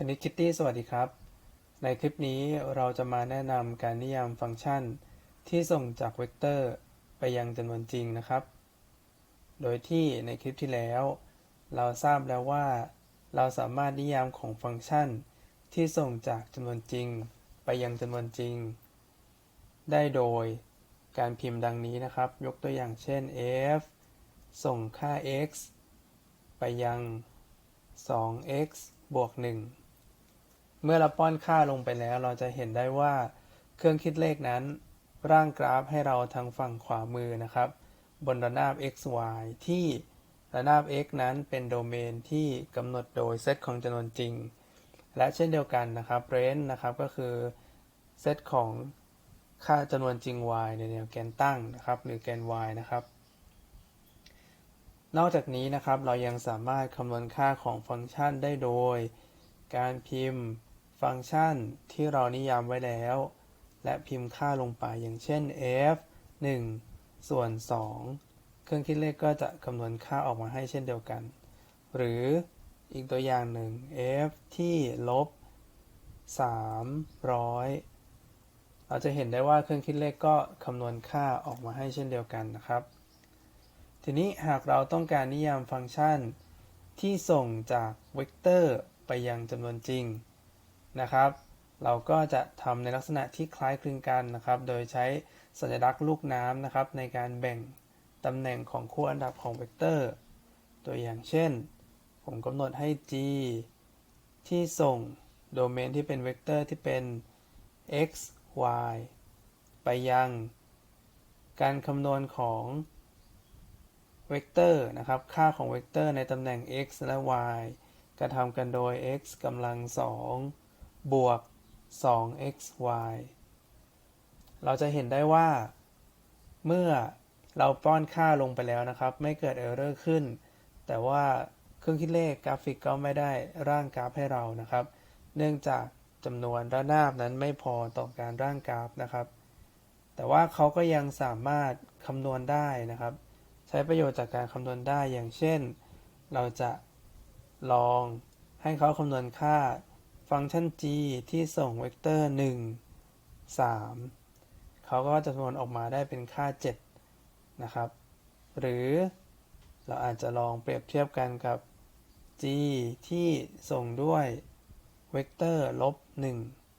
คณิตคิตตี้สวัสดีครับ ในคลิปนี้เราจะมาแนะนำการนิยามฟังก์ชัน ที่ส่งจากเวกเตอร์ไปยังจำนวนจริงนะครับ โดยที่ในคลิปที่แล้ว เราทราบแล้วว่า เราสามารถนิยามของฟังก์ชัน ที่ส่งจากจำนวนจริง ไปยังจำนวนจริง ได้โดยการพิมพ์ดังนี้นะครับ ยกตัวอย่างเช่น f ส่งค่า x ไปยัง 2x บวก 1 เมื่อเราป้อนค่าลงไปแล้ว เราจะเห็นได้ว่าเครื่องคิดเลขนั้น ร่างกราฟให้เราทางฝั่งขวามือนะครับ บนระนาบ x y ที่ระนาบ x นั้นเป็นโดเมนที่กำหนดโดยเซตของจำนวนจริง และเช่นเดียวกันนะครับ range นะครับก็คือเซตของค่าจำนวนจริง y ในแนวแกนตั้งนะครับ หรือแกน y นะครับ นอกจากนี้นะครับเรายังสามารถคำนวณค่าของฟังก์ชันได้โดย การพิมพ์ ฟังก์ชันที่เรานิยามไว้แล้ว และพิมพ์ค่าลงไปอย่างเช่น f 1 ส่วน 2 เครื่องคิดเลขก็จะคำนวณค่าออกมาให้เช่นเดียวกัน หรืออีกตัวอย่างหนึ่ง f ที่ลบ 300 เราจะเห็นได้ว่าเครื่องคิดเลขก็คำนวณค่าออกมาให้เช่นเดียวกันนะครับ ทีนี้หากเราต้องการนิยามฟังก์ชัน ที่ส่งจากเวกเตอร์ไปยังจำนวนจริง นะครับ เราก็จะทำในลักษณะที่คล้ายคลึงกันนะครับ โดยใช้สัญลักษณ์ลูกน้ำนะครับ ในการแบ่งตำแหน่งของคู่อันดับของเวกเตอร์ ตัวอย่างเช่น ผมกำหนดให้ g ที่ส่งโดเมนที่เป็นเวกเตอร์ที่เป็น x y ไปยัง การคำนวณของเวกเตอร์นะครับ ค่าของเวกเตอร์ในตำแหน่ง x และ y กระทำกันโดย x กำลัง 2 บวก 2xy เราจะเห็นได้ว่า เมื่อเราป้อนค่าลงไปแล้วนะครับ ไม่เกิดเออร์เรอร์ขึ้น แต่ว่าเครื่องคิดเลขกราฟิกก็ไม่ได้ร่างกราฟให้เรานะครับ เนื่องจากจำนวนระนาบนั้นไม่พอต่อการร่างกราฟนะครับ แต่ว่าเขาก็ยังสามารถคำนวณได้นะครับ ใช้ประโยชน์จากการคำนวณได้อย่างเช่น เราจะลองให้เขาคำนวณค่า ฟังก์ชัน g ที่ส่งเวกเตอร์ 1 3 เขาก็จะคำนวณออกมาได้เป็นค่า 7 นะครับ หรือเราอาจจะลองเปรียบเทียบกันกับ g ที่ส่งด้วยเวกเตอร์ลบ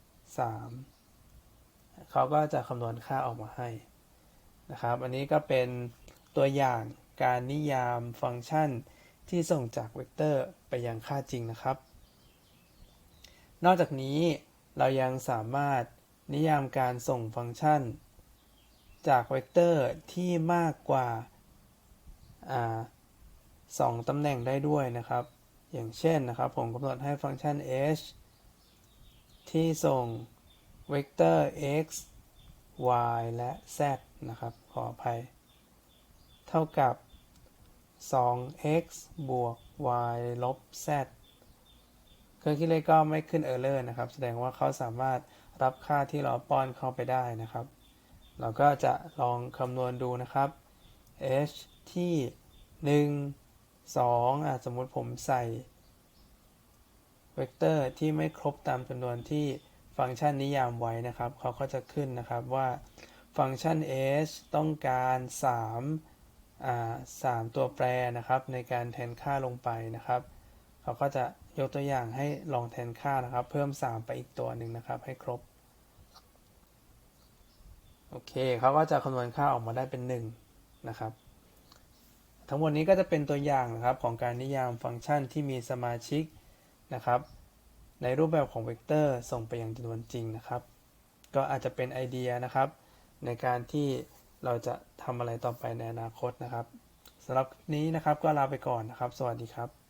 1 3 เขาก็จะคำนวณค่าออกมาให้นะครับ อันนี้ก็เป็นตัวอย่างการนิยามฟังก์ชันที่ส่งจากเวกเตอร์ไปยังค่าจริงนะครับ นอกจากนี้เรายังสามารถนิยามการส่งฟังก์ชัน จากเวกเตอร์ที่มากกว่าสองตำแหน่งได้ด้วยนะครับ อย่างเช่นนะครับ ผมกำหนดให้ฟังก์ชัน h ที่ส่งเวกเตอร์ x y และ z นะครับ ขออภัย เท่ากับ 2x บวก y ลบ z เครื่องคิดเลขก็ไม่ขึ้นเออร์เลอร์นะครับ แสดงว่าเขาสามารถรับค่าที่เราป้อนเข้าไปได้นะครับ เราก็จะลองคำนวณดูนะครับ h ที่ 1 2อะสมมุติผมใส่เวกเตอร์ที่ไม่ครบตามจำนวนที่ฟังก์ชันนิยามไว้นะครับ เขาก็จะขึ้นนะครับว่าฟังก์ชัน h ต้องการ3 3ตัวแปรนะครับ ในการแทนค่าลงไปนะครับ เขาก็จะยกตัวอย่างให้ลองแทนค่านะครับ เพิ่ม 3 ไปอีกตัวหนึ่งนะครับ ให้ครบ โอเคเขาก็จะคำนวณค่าออกมาได้เป็น1นะครับ ทั้งหมดนี้ก็จะเป็นตัวอย่างนะครับของการนิยามฟังก์ชันที่มีสมาชิกนะครับ ในรูปแบบของเวกเตอร์ส่งไปยังจำนวนจริงนะครับ ก็อาจจะเป็นไอเดียนะครับ ในการที่เราจะทำอะไรต่อไปในอนาคตนะครับสำหรับนี้นะครับก็ลาไปก่อนนะครับ สวัสดีครับ